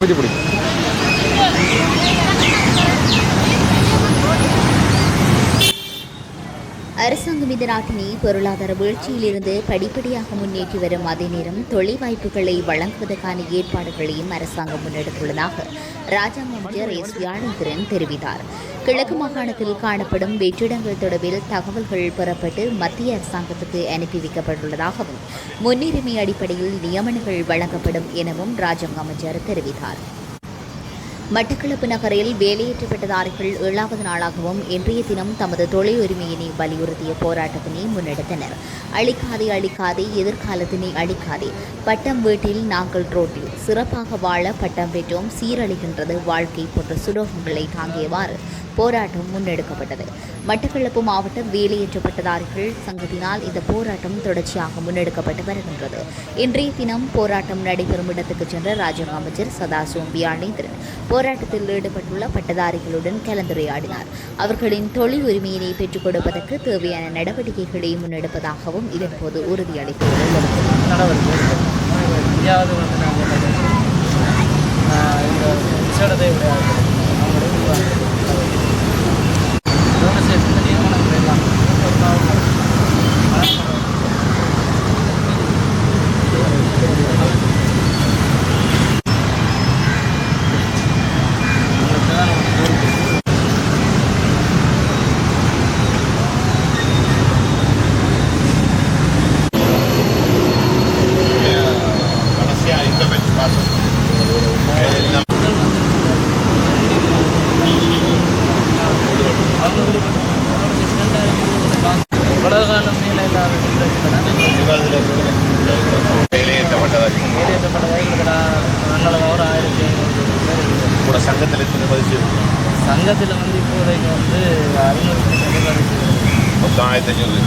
பிடி அரசாங்கம் இந்த நாட்டினை பொருளாதார வீழ்ச்சியிலிருந்து படிப்படியாக முன்னேற்றி வரும் அதே நேரம் தொழில் வாய்ப்புகளை வழங்குவதற்கான ஏற்பாடுகளையும் அரசாங்கம் முன்னெடுத்துள்ளதாக ராஜாங்க அமைச்சர் எஸ். வியாழந்திரன் தெரிவித்தார். கிழக்கு மாகாணத்தில் காணப்படும் வெற்றிடங்கள் தொடர்பில் தகவல்கள் பெறப்பட்டு மத்திய அரசாங்கத்துக்கு அனுப்பி வைக்கப்பட்டுள்ளதாகவும் முன்னுரிமை அடிப்படையில் நியமனங்கள் வழங்கப்படும் எனவும் ராஜாங்க அமைச்சர் தெரிவித்தார். மட்டக்களப்பு நகரில் வேலையற்ற பட்டதாரிகள் ஏழாவது நாளாகவும் இன்றைய தினம் தமது தொழில் உரிமையினை வலியுறுத்திய போராட்டத்தினை முன்னெடுத்தனர். அழிக்காதே அழிக்காதே எதிர்காலத்தினை அழிக்காதே. பட்டம் வீட்டில் நாங்கள் ரோட்டில் சிறப்பாக வாழ பட்டம் பெற்றோம் சீரழிகின்றது வாழ்க்கை போன்ற சுலோகங்களை தாங்கியவாறு போராட்டம் முன்னெடுக்கப்பட்டது. மட்டக்களப்பு மாவட்ட வேலையேற்றப்பட்டதாரிகள் சங்கத்தினால் இந்த போராட்டம் தொடர்ச்சியாக முன்னெடுக்கப்பட்டு வருகின்றது. இன்றைய தினம் போராட்டம் நடைபெறும் இடத்துக்கு சென்ற ராஜக அமைச்சர் சதா சோம்பியானேந்திரன் போராட்டத்தில் ஈடுபட்டுள்ள பட்டதாரிகளுடன் கலந்துரையாடினார். அவர்களின் தொழில் உரிமையினை பெற்றுக் கொடுப்பதற்கு தேவையான நடவடிக்கைகளை முன்னெடுப்பதாகவும் இதன்போது உறுதியளித்துள்ளது நடவடிக்கை எடுக்கணும். இந்தியாவது வந்து நாங்கள் ஆஹ் இந்த விசேடத்தை விளையாடு அவங்களுடைய விவசாயத்தில் நியமனங்கள் எல்லாம் Conosciamo il dove ci passo. உலகாலம் மேலே இல்லாத வெளியேற்றப்பட்டதாக நல்ல ஒரு ஆயிரத்தி ஐநூறு பேர் இருக்குது. கூட சங்கத்தில் இருந்து பதிச்சு சங்கத்தில் வந்து இப்போதைக்கு வந்து அறுநூறு மொத்தம் ஆயிரத்தி ஐநூறு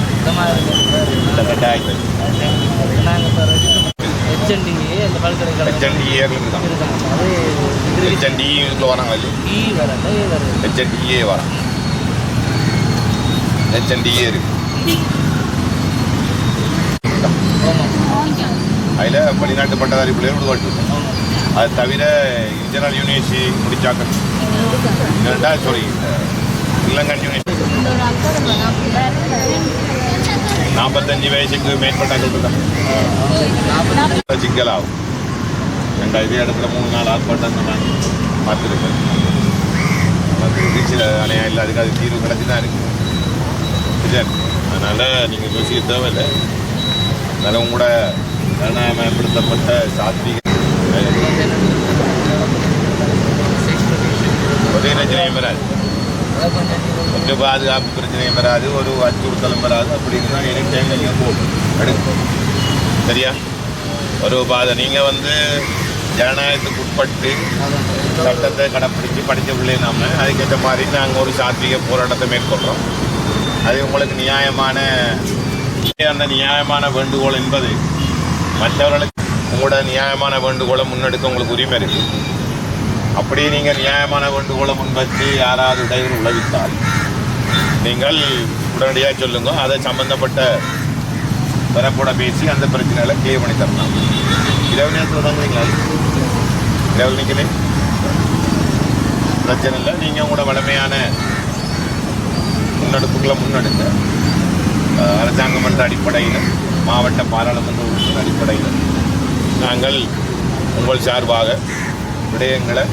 இல்லை ரெண்டாயிரத்தி நாங்கள் இப்போ ஹெச்என்டிஏ அந்த பல்கலைக்கழகம் ஹெச்என்டி ஏர்ல தான். இருக்காங்க அது டிகிரி ஹெச்என்டி இதுக்குள்ள வராங்க இ வரல ஏ ஹெச்என்டிஏ ஹெச்என்டிஏ இருக்கு. ஆமாம் அதில் வெளிநாட்டு பட்டதாரி பிள்ளைகள் உருவாட்டு அது தவிர இன்டர்னல் யூனிவர்சிட்டி முடிச்சாக்க ரெண்டாவது சாரி இளங்கன் யூனிவர்சிட்டி. நாற்பத்தஞ்சு வயசுக்கு மேற்பட்டாக்கள் தான் சிக்கலாகும் ரெண்டாயிரத்தி இடத்துல மூணு நாள் ஆர்ப்பாட்டம் நான் பார்த்துருக்கேன். பார்த்துருக்கு சில அலையா இல்லை. அதுக்கு அது தீர்வு கிடச்சி தான் இருக்குது சரி. அதனால் நீங்கள் யோசிக்க தேவையில்லை. அதனால் உங்களோட ஜனநாயகமயப்படுத்தப்பட்ட சாத்வீக ஒரே பிரச்சனையும் வராது கொஞ்சம் பாதுகாப்பு பிரச்சனையும் வராது ஒரு அச்சுறுத்தலும் வராது அப்படின்னு எனி டைம் நீங்கள் போகும் எடுக்கும் சரியா ஒரு பாதை நீங்கள் வந்து ஜனநாயகத்துக்கு உட்பட்டு சட்டத்தை கடைப்பிடிச்சு படித்த பிள்ளை நாம் அதுக்கேற்ற மாதிரி நாங்கள் ஒரு சாத்விக போராட்டத்தை மேற்கொள்கிறோம் அது உங்களுக்கு நியாயமான அந்த நியாயமான வேண்டுகோள் என்பது மற்றவர்களுக்கு உங்களோட நியாயமான வேண்டுகோளை முன்னெடுக்க உங்களுக்கு உரிமை இருக்கு. அப்படி நீங்கள் நியாயமான வேண்டுகோளை முன்வச்சு யாராவது இடையூறு உழவித்தால் நீங்கள் உடனடியாக சொல்லுங்க. அதை சம்பந்தப்பட்ட தரப்போட பேசி அந்த பிரச்சனைகளை கிளியர் பண்ணி தரலாம். இரவு நேரத்தில் தாங்கிறீங்களா இரவு நிற்கிறேன் பிரச்சனை இல்லை. நீங்கள் உங்களோட வளமையான முன்னெடுப்புகளை முன்னெடுங்க. அரசாங்கமன்ற அரசாங்கம் அடிப்படையில் மாவட்ட பாராளுமன்ற உறுப்பினர் அடிப்படையில். நாங்கள் உங்கள் சார்பாக விடயங்களை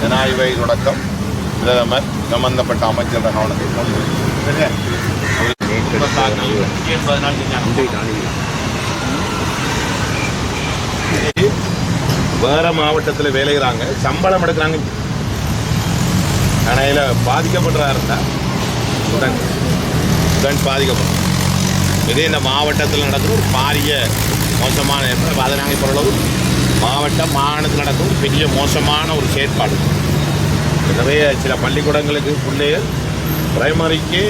ஜனாதிபதி தொடக்கம் பிரதமர் சம்பந்தப்பட்ட அமைச்சர் கவனத்தை கொண்டு நாள், வேற மாவட்டத்தில் வேலைகிறாங்க சம்பளம் எடுக்கிறாங்க. ஆனால் இதில் பாதிக்கப்படுறா இருந்தா உடன் உடன் பாதிக்கப்படும். இதே இந்த மாவட்டத்தில் நடக்கிற ஒரு பாரிய மோசமான ஏற்பாடு அதை நாங்கள் மாவட்ட மாவட்டம் மாகாணத்தில் நடக்கும் பெரிய மோசமான ஒரு செயற்பாடு. நிறைய சில பள்ளிக்கூடங்களுக்கு பிள்ளைகள் பிரைமரிக்கு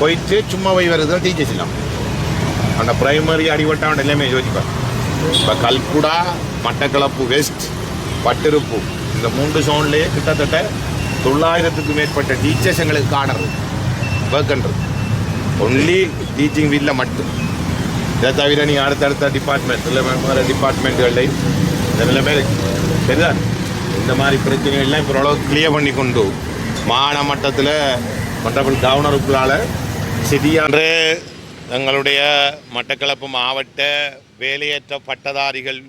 போயிட்டு சும்மா போய் வருது டீச்சர்ஸ் இல்லாம அந்த பிரைமரி அடிபட்டவன் எல்லாமே யோசிப்பார் இப்போ கல்குடா மட்டக்களப்பு வெஸ்ட் பட்டிருப்பு. இந்த மூன்று சோன்லேயே கிட்டத்தட்ட தொள்ளாயிரத்துக்கு மேற்பட்ட டீச்சர்ஸ் எங்களுக்கு காணறது ஒர்க்ன்றது ஒன்லி டீச்சிங் ஃபீல்டில் மட்டும். இதை தவிர நீங்கள் அடுத்தடுத்த டிபார்ட்மெண்ட் இல்லை வேறு டிபார்ட்மெண்ட்டுகளில் இந்த சரிதா இந்த மாதிரி பிரச்சனைகள்லாம் இப்போ ஓரளவுக்கு கிளியர் பண்ணி கொண்டு மாகாண மட்டத்தில் மற்றபடி கவர்னருக்குள்ளால் சிதியான்று எங்களுடைய மட்டக்களப்பு மாவட்ட வேலையற்ற பட்டதாரிகள்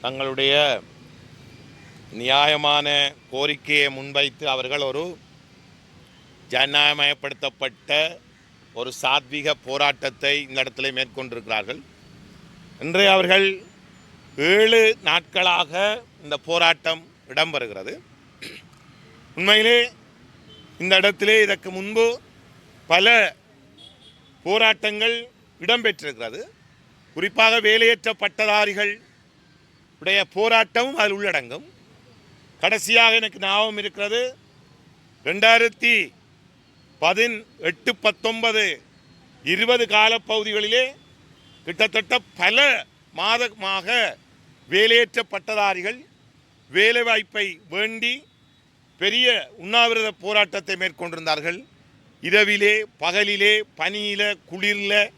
தங்களுடைய நியாயமான கோரிக்கையை முன்வைத்து அவர்கள் ஒரு ஜனநாயகமயப்படுத்தப்பட்ட ஒரு சாத்வீக போராட்டத்தை இந்த இடத்துல மேற்கொண்டிருக்கிறார்கள். இன்றைய அவர்கள் ஏழு நாட்களாக இந்த போராட்டம் இடம்பெறுகிறது. உண்மையிலே இந்த இடத்திலே இதற்கு முன்பு பல போராட்டங்கள் இடம்பெற்றிருக்கிறது. குறிப்பாக வேலையற்ற பட்டதாரிகள் உடைய போராட்டமும் அதில் உள்ளடங்கும். கடைசியாக எனக்கு ஞாபகம் இருக்கிறது ரெண்டாயிரத்தி பதின் எட்டு பத்தொன்பது இருபது காலப்பகுதிகளிலே கிட்டத்தட்ட பல மாதமாக வேலையற்ற பட்டதாரிகள் வேலைவாய்ப்பை வேண்டி பெரிய உண்ணாவிரத போராட்டத்தை மேற்கொண்டிருந்தார்கள். இரவிலே பகலிலே பனியில குளிரில்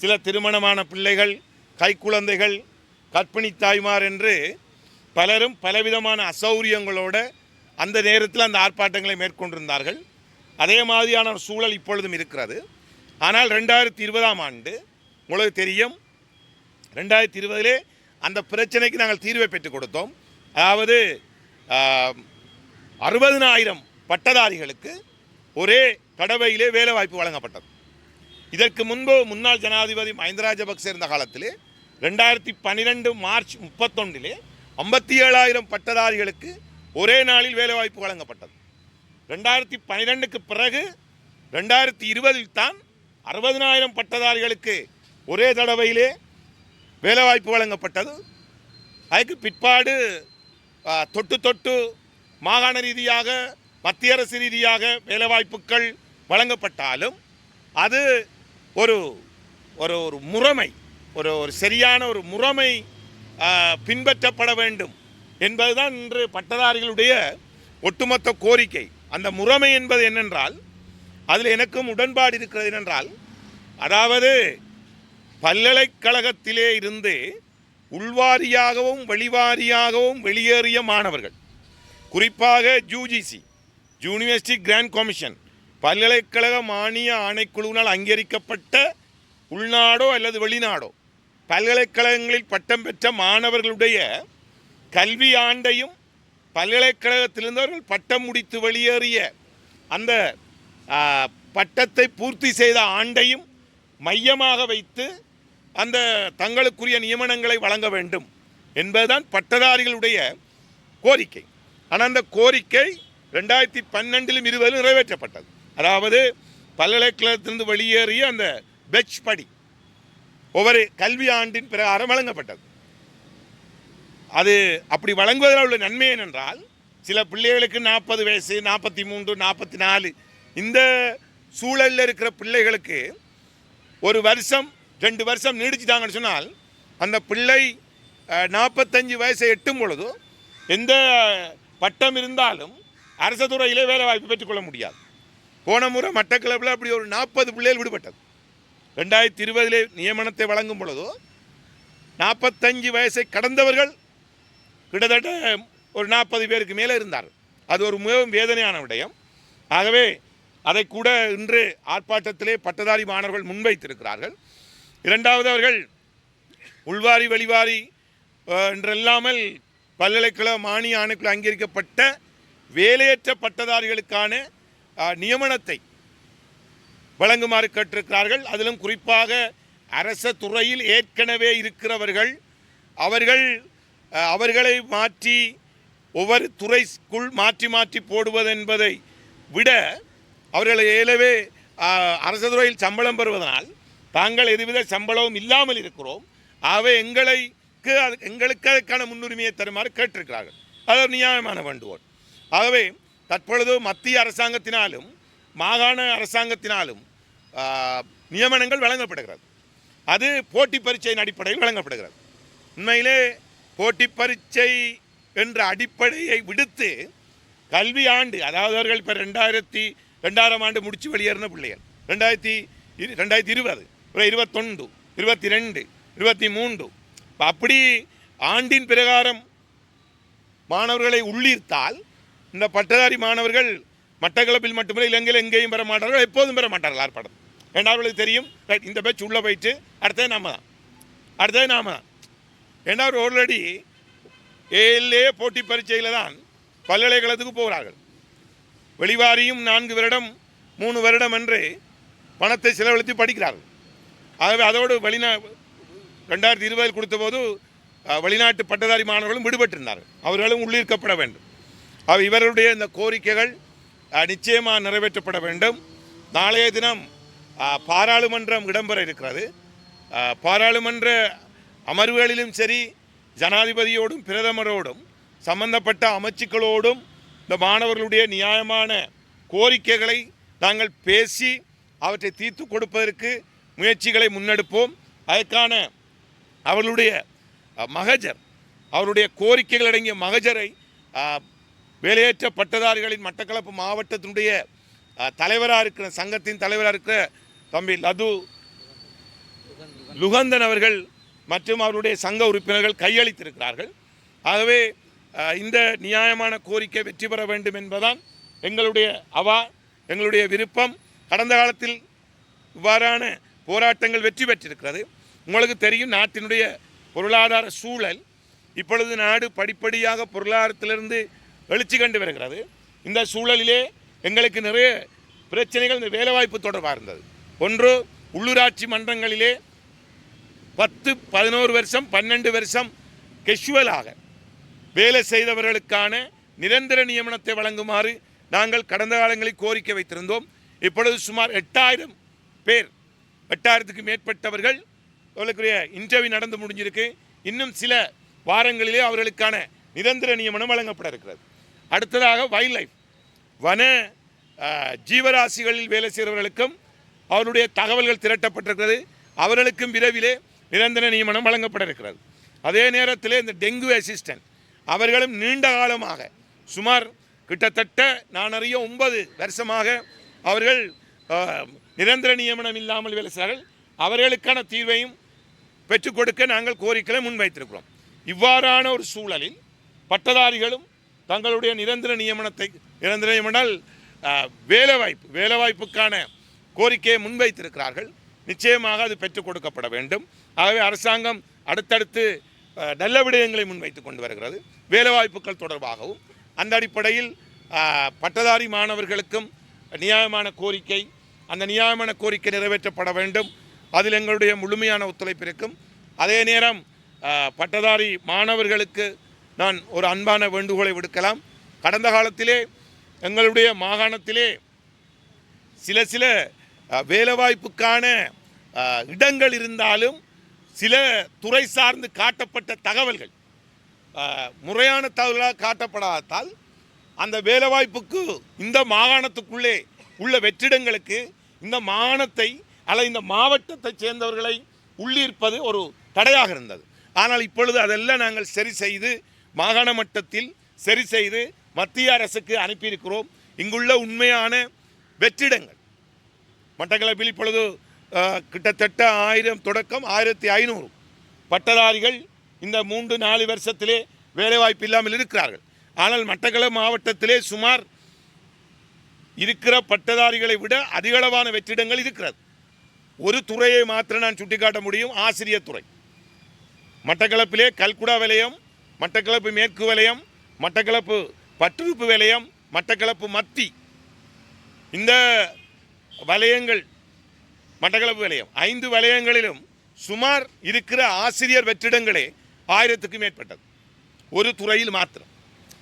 சில திருமணமான பிள்ளைகள் கைக்குழந்தைகள் கற்பிணி தாய்மார் என்று பலரும் பலவிதமான அசௌரியங்களோடு அந்த நேரத்தில் அந்த ஆர்ப்பாட்டங்களை மேற்கொண்டிருந்தார்கள். அதே மாதிரியான ஒரு சூழல் இப்பொழுதும் இருக்கிறது. ஆனால் ரெண்டாயிரத்தி இருபதாம் ஆண்டு உங்களுக்கு தெரியும் ரெண்டாயிரத்தி இருபதிலே அந்த பிரச்சனைக்கு நாங்கள் தீர்வை பெற்றுக் கொடுத்தோம். அதாவது அறுபதினாயிரம் பட்டதாரிகளுக்கு ஒரே தடவையிலே வேலை வாய்ப்பு வழங்கப்பட்டது. இதற்கு முன்பு முன்னாள் ஜனாதிபதி மஹிந்த ராஜபக்சே இருந்த காலத்திலே ரெண்டாயிரத்தி பன்னிரெண்டு மார்ச் முப்பத்தொன்றிலே ஐம்பத்தி ஏழாயிரம் பட்டதாரிகளுக்கு ஒரே நாளில் வேலைவாய்ப்பு வழங்கப்பட்டது. ரெண்டாயிரத்தி பன்னிரெண்டுக்கு பிறகு ரெண்டாயிரத்தி இருபதில் தான் அறுபதினாயிரம் பட்டதாரிகளுக்கு ஒரே தடவையிலே வேலைவாய்ப்பு வழங்கப்பட்டது. அதுக்கு பிற்பாடு தொட்டு தொட்டு மாகாண ரீதியாக மத்திய அரசு ரீதியாக வேலைவாய்ப்புகள் வழங்கப்பட்டாலும் அது ஒரு ஒரு ஒரு முறைமை ஒரு ஒரு சரியான ஒரு முறைமை பின்பற்றப்பட வேண்டும் என்பதுதான் இன்று பட்டதாரிகளுடைய ஒட்டுமொத்த கோரிக்கை. அந்த முறைமை என்பது என்னென்றால் அதில் எனக்கும் உடன்பாடு இருக்கிறது என்னென்றால் அதாவது பல்கலைக்கழகத்திலே இருந்து உள்வாரியாகவும் வெளிவாரியாகவும் வெளியேறிய மாணவர்கள் குறிப்பாக ஜூஜிசி யூனிவர்சிட்டி கிராண்ட் கமிஷன் பல்கலைக்கழக மானிய ஆணைக்குழுவினால் அங்கீகரிக்கப்பட்ட உள்நாடோ அல்லது வெளிநாடோ பல்கலைக்கழகங்களில் பட்டம் பெற்ற மாணவர்களுடைய கல்வி ஆண்டையும் பல்கலைக்கழகத்திலிருந்து அவர்கள் பட்டம் முடித்து வெளியேறிய அந்த பட்டத்தை பூர்த்தி செய்த ஆண்டையும் மையமாக வைத்து அந்த தங்களுக்குரிய நியமனங்களை வழங்க வேண்டும் என்பதுதான் பட்டதாரிகளுடைய கோரிக்கை. ஆனால் அந்த கோரிக்கை ரெண்டாயிரத்தி பன்னெண்டிலும் இருபதிலும் நிறைவேற்றப்பட்டது. அதாவது பல்கலைக்கழகத்திலிருந்து வெளியேறிய அந்த பெச் படி ஒவ்வொரு கல்வி ஆண்டின் பிரகாரம் வழங்கப்பட்டது. அது அப்படி வழங்குவதில் உள்ள நன்மை என்னென்றால் சில பிள்ளைகளுக்கு நாற்பது வயசு நாற்பத்தி மூன்று நாற்பத்தி நாலு இந்த சூழலில் இருக்கிற பிள்ளைகளுக்கு ஒரு வருஷம் ரெண்டு வருஷம் நீடிச்சிட்டாங்கன்னு சொன்னால் அந்த பிள்ளை நாற்பத்தஞ்சு வயசை எட்டும் பொழுது எந்த பட்டம் இருந்தாலும் அரச துறையிலே வேலை வாய்ப்பு பெற்றுக்கொள்ள முடியாது. போன முறை மட்டக்கிழப்பில் அப்படி ஒரு நாற்பது பிள்ளைகள் விடுபட்டது. ரெண்டாயிரத்தி இருபதிலே நியமனத்தை வழங்கும் பொழுது நாற்பத்தஞ்சு வயசை கடந்தவர்கள் கிட்டத்தட்ட ஒரு நாற்பது பேருக்கு மேலே இருந்தார். அது ஒரு மிகவும் வேதனையான விடயம். ஆகவே அதை கூட இன்று ஆர்ப்பாட்டத்திலே பட்டதாரி மாணவர்கள் முன்வைத்திருக்கிறார்கள். இரண்டாவது அவர்கள் உள்வாரி வெளிவாரி அஹ், என்றல்லாமல் பல்கலைக்கழக மானிய ஆணைக்குள் அங்கீகரிக்கப்பட்ட வேலையற்ற பட்டதாரிகளுக்கான நியமனத்தை வழங்குமாறு கேட்டிருக்கிறார்கள். அதிலும் குறிப்பாக அரச துறையில் ஏற்கனவே இருக்கிறவர்கள் அவர்கள் அவர்களை மாற்றி ஒவ்வொரு துறைக்குள் மாற்றி மாற்றி போடுவது என்பதை விட அவர்களை ஏலவே அரசு துறையில் சம்பளம் பெறுவதனால் தாங்கள் எதுவித சம்பளமும் இல்லாமல் இருக்கிறோம். ஆகவே எங்களுக்கு அது எங்களுக்கு அதற்கான முன்னுரிமையை தருமாறு கேட்டிருக்கிறார்கள். அது ஒரு நியாயமான வேண்டுகோள். ஆகவே தற்பொழுது மத்திய அரசாங்கத்தினாலும் மாகாண அரசாங்கத்தினாலும் நியமனங்கள் வழங்கப்படுகிறது. அது போட்டி பரீட்சையின் அடிப்படையில் வழங்கப்படுகிறது. உண்மையிலே போட்டி பரீட்சை என்ற அடிப்படையை விடுத்து கல்வி ஆண்டு அதாவது அவர்கள் இப்போ ரெண்டாயிரத்தி ரெண்டாயிரம் ஆண்டு முடிச்சு வெளியேறின பிள்ளைகள். ரெண்டாயிரத்தி இரு ரெண்டாயிரத்தி இருபது ஒரு இருபத்தொண்டு இருபத்தி ரெண்டு இருபத்தி மூன்று அப்படி ஆண்டின் பிரகாரம் மாணவர்களை உள்ளீர்த்தால் இந்த பட்டதாரி மாணவர்கள் மட்டக்களப்பில் மட்டுமில்லை இலங்கையில் எங்கேயும் பெற மாட்டார்கள் எப்போதும் பெற மாட்டார்கள் ஆர்ப்பாட்டம். ரெண்டாவது தெரியும் இந்த பேச்சு உள்ளே போயிட்டு அடுத்தது நாம தான். அடுத்தது நாம தான். ஏன்னா அவர் ஆல்ரெடி ஏஎல்ஏ போட்டி பரீட்சையில் தான் பல்கலைக்கழகத்துக்கு போகிறார்கள். வெளிவாரியும் நான்கு வருடம் மூணு வருடம் என்று பணத்தை செலவழித்து படிக்கிறார்கள். ஆகவே அதோடு வெளிநா ரெண்டாயிரத்தி இருபதில் கொடுத்தபோது வெளிநாட்டு பட்டதாரி மாணவர்களும் விடுபட்டிருந்தார்கள். அவர்களும் உள்ளிருக்கப்பட வேண்டும். அவ இவர்களுடைய இந்த கோரிக்கைகள் நிச்சயமாக நிறைவேற்றப்பட வேண்டும். நாளைய தினம் பாராளுமன்றம் இடம்பெற இருக்கிறது. பாராளுமன்ற அமர்வுகளிலும் சரி ஜனாதிபதியோடும் பிரதமரோடும் சம்பந்தப்பட்ட அமைச்சுக்களோடும் இந்த மாணவர்களுடைய நியாயமான கோரிக்கைகளை நாங்கள் பேசி அவற்றை தீர்த்து கொடுப்பதற்கு முயற்சிகளை முன்னெடுப்போம். அதற்கான அவர்களுடைய மகஜர் அவருடைய கோரிக்கைகள் அடங்கிய மகஜரை வேலையேற்ற பட்டதாரிகளின் மட்டக்களப்பு மாவட்டத்தினுடைய தலைவராக இருக்கிற சங்கத்தின் தலைவராக இருக்கிற தம்பி லது லுகந்தன் அவர்கள் மற்றும் அவருடைய சங்க உறுப்பினர்கள் கையளித்திருக்கிறார்கள். ஆகவே இந்த நியாயமான கோரிக்கை வெற்றி பெற வேண்டும் என்பதான் எங்களுடைய அவா எங்களுடைய விருப்பம். கடந்த காலத்தில் இவ்வாறான போராட்டங்கள் வெற்றி பெற்றிருக்கிறது. உங்களுக்கு தெரியும் நாட்டினுடைய பொருளாதார சூழல் இப்பொழுது நாடு படிப்படியாக பொருளாதாரத்திலிருந்து எழுச்சி கண்டு வருகிறது. இந்த சூழலிலே எங்களுக்கு நிறைய பிரச்சனைகள் இந்த வேலைவாய்ப்பு தொடர்பாக இருந்தது. ஒன்று உள்ளூராட்சி மன்றங்களிலே பத்து பதினோரு வருஷம் பன்னெண்டு வருஷம் கெஷுவலாக வேலை செய்தவர்களுக்கான நிரந்தர நியமனத்தை வழங்குமாறு நாங்கள் கடந்த காலங்களில் கோரிக்கை வைத்திருந்தோம். இப்பொழுது சுமார் எட்டாயிரம் பேர் எட்டாயிரத்துக்கு மேற்பட்டவர்கள் அவர்களுக்குரிய இன்டர்வியூ நடந்து முடிஞ்சிருக்கு. இன்னும் சில வாரங்களிலே அவர்களுக்கான நிரந்தர நியமனம் வழங்கப்பட இருக்கிறது. அடுத்ததாக வைல்ட் லைஃப் வன ஜீவராசிகளில் வேலை செய்கிறவர்களுக்கும் அவருடைய தகவல்கள் திரட்டப்பட்டிருக்கிறது. அவர்களுக்கும் விரைவிலே நிரந்தர நியமனம் வழங்கப்பட இருக்கிறது அதே நேரத்தில் இந்த டெங்கு அசிஸ்டன்ட் அவர்களும் நீண்ட காலமாக சுமார் கிட்டத்தட்ட நான் அறிய ஒன்பது வருஷமாக அவர்கள் நிரந்தர நியமனம் இல்லாமல் வேலை செய்கிறார்கள் அவர்களுக்கான தீர்வையும் பெற்றுக் கொடுக்க நாங்கள் கோரிக்கைகளை முன்வைத்திருக்கிறோம். இவ்வாறான ஒரு சூழலில் பட்டதாரிகளும் தங்களுடைய நிரந்தர நியமனத்தை நிரந்தர நியமனால் வேலைவாய்ப்பு வேலைவாய்ப்புக்கான கோரிக்கையை முன்வைத்திருக்கிறார்கள். நிச்சயமாக அது பெற்றுக் கொடுக்கப்பட வேண்டும். ஆகவே அரசாங்கம் அடுத்தடுத்து நல்ல விடயங்களை முன்வைத்து கொண்டு வருகிறது. வேலைவாய்ப்புகள் தொடர்பாகவும் அந்த அடிப்படையில் பட்டதாரி மாணவர்களுக்கும் நியாயமான கோரிக்கை அந்த நியாயமான கோரிக்கை நிறைவேற்றப்பட வேண்டும். அதில் எங்களுடைய முழுமையான ஒத்துழைப்பு இருக்கும். அதே நேரம் பட்டதாரி மாணவர்களுக்கு நான் ஒரு அன்பான வேண்டுகோளை விடுக்கலாம். கடந்த காலத்திலே எங்களுடைய மாகாணத்திலே சில சில வேலைவாய்ப்புக்கான இடங்கள் இருந்தாலும் சில துறை சார்ந்து காட்டப்பட்ட தகவல்கள் முறையான தகவலாக காட்டப்படாததால் அந்த வேலைவாய்ப்புக்கு இந்த மாகாணத்துக்குள்ளே உள்ள வெற்றிடங்களுக்கு இந்த மாகாணத்தை அல்ல இந்த மாவட்டத்தை சேர்ந்தவர்களை உள்ளீர்ப்பது ஒரு தடையாக இருந்தது. ஆனால் இப்பொழுது அதெல்லாம் நாங்கள் சரி செய்து மாகாண மட்டத்தில் சரி செய்து மத்திய அரசுக்கு அனுப்பியிருக்கிறோம். இங்குள்ள உண்மையான வெற்றிடங்கள். மட்டக்களப்பில் இப்பொழுது கிட்டத்தட்ட ஆயிரம் தொடக்கம் ஆயிரத்தி ஐநூறு. பட்டதாரிகள் இந்த மூன்று நாலு வருஷத்திலே வேலைவாய்ப்பு இல்லாமல் இருக்கிறார்கள். ஆனால் மட்டக்களப்பு மாவட்டத்திலே சுமார் இருக்கிற பட்டதாரிகளை விட அதிகளவான வெற்றிடங்கள் இருக்கிறது. ஒரு துறையை மாத்திரம் நான் சுட்டிக்காட்ட முடியும் ஆசிரியர் துறை. மட்டக்களப்பிலே கல்குடா வலயம் மட்டக்களப்பு மேற்கு வலயம் மட்டக்களப்பு பற்றுவிப்பு வலயம் மட்டக்களப்பு மத்தி. இந்த வலயங்கள் மட்டக்களப்பு வலயம் ஐந்து வலயங்களிலும் சுமார் இருக்கிற ஆசிரியர் வெற்றிடங்களே ஆயிரத்துக்கு மேற்பட்டது. ஒரு துறையில் மாத்திரம்.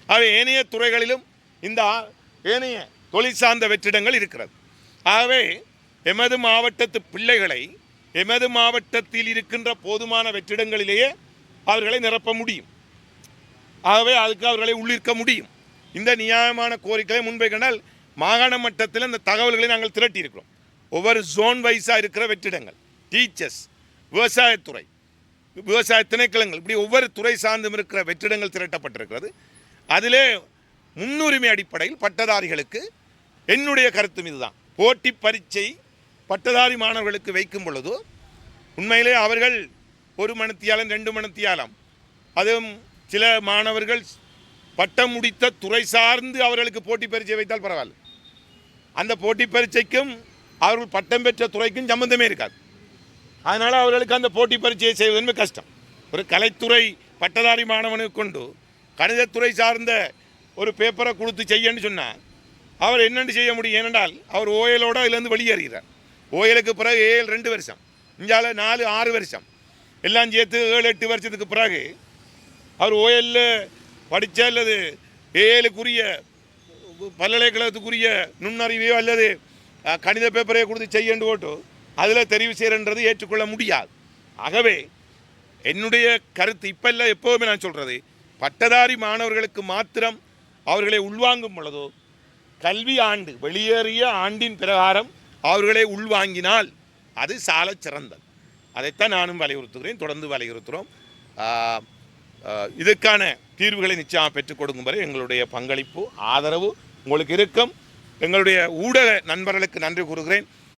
ஆகவே ஏனைய துறைகளிலும் இந்த ஏனைய தொழில் சார்ந்த வெற்றிடங்கள் இருக்கிறது. ஆகவே எமது மாவட்டத்து பிள்ளைகளை எமது மாவட்டத்தில் இருக்கின்ற போதுமான வெற்றிடங்களிலேயே அவர்களை நிரப்ப முடியும். ஆகவே அதுக்கு அவர்களை உள்ளிருக்க முடியும். இந்த நியாயமான கோரிக்கையை முன்வைக்கினால் மாகாண மட்டத்தில் இந்த தகவல்களை நாங்கள் திரட்டியிருக்கிறோம். ஒவ்வொரு ஜோன் வைஸாக இருக்கிற வெற்றிடங்கள். டீச்சர்ஸ் விவசாயத்துறை விவசாய திணைக்களங்கள் இப்படி ஒவ்வொரு துறை சார்ந்தும் இருக்கிற வெற்றிடங்கள் திரட்டப்பட்டிருக்கிறது. அதிலே முன்னுரிமை அடிப்படையில் பட்டதாரிகளுக்கு என்னுடைய கருத்தும் இதுதான். போட்டி பரீட்சை பட்டதாரி மாணவர்களுக்கு வைக்கும் பொழுது உண்மையிலே அவர்கள் ஒரு மணித்தியாலம் ரெண்டு மணித்தியாலம் அதுவும் சில மாணவர்கள் பட்டம் முடித்த துறை சார்ந்து அவர்களுக்கு போட்டி பரீட்சை வைத்தால் பரவாயில்ல. அந்த போட்டி பரீட்சைக்கும் அவர்கள் பட்டம் பெற்ற துறைக்கும் சம்பந்தமே இருக்காது. அதனால் அவர்களுக்கு அந்த போட்டி பரீட்சையை செய்வது என்பது கஷ்டம். ஒரு கலைத்துறை பட்டதாரி மாணவனுக்கு கொண்டு கணிதத்துறை சார்ந்த ஒரு பேப்பரை கொடுத்து செய்யன்னு சொன்னால் அவர் என்னென்னு செய்ய முடியும்? ஏனென்றால் அவர் ஓயலோட அதுலேருந்து வெளியேறுகிறார். ஓயலுக்கு பிறகு ஏழு ரெண்டு வருஷம். இஞ்சால நாலு ஆறு வருஷம். எல்லாம் சேர்த்து ஏழு எட்டு வருஷத்துக்கு பிறகு அவர் ஓயல்ல படித்த அல்லது ஏழுக்குரிய பல்கலைக்கழகத்துக்குரிய நுண்ணறிவையோ அல்லது கணித பேப்பரையே கொடுத்து செய்யண்டு ஓட்டு. அதில் தெரிவு செய்கிறன்றது ஏற்றுக்கொள்ள முடியாது. ஆகவே என்னுடைய கருத்து இப்போ இல்லை எப்போவுமே நான் சொல்கிறது பட்டதாரி மாணவர்களுக்கு மாத்திரம் அவர்களை உள்வாங்கும் பொழுதோ கல்வி ஆண்டு வெளியேறிய ஆண்டின் பிரகாரம் அவர்களை உள்வாங்கினால் அது சால சிறந்தது. அதைத்தான் நானும் வலியுறுத்துகிறேன் தொடர்ந்து வலியுறுத்துகிறோம். இதுக்கான தீர்வுகளை நிச்சயமாக பெற்றுக் கொடுக்கும் வரை எங்களுடைய பங்களிப்பு ஆதரவு உங்களுக்கு இருக்கும். எங்களுடைய ஊடக நண்பர்களுக்கு நன்றி கூறுகிறேன்.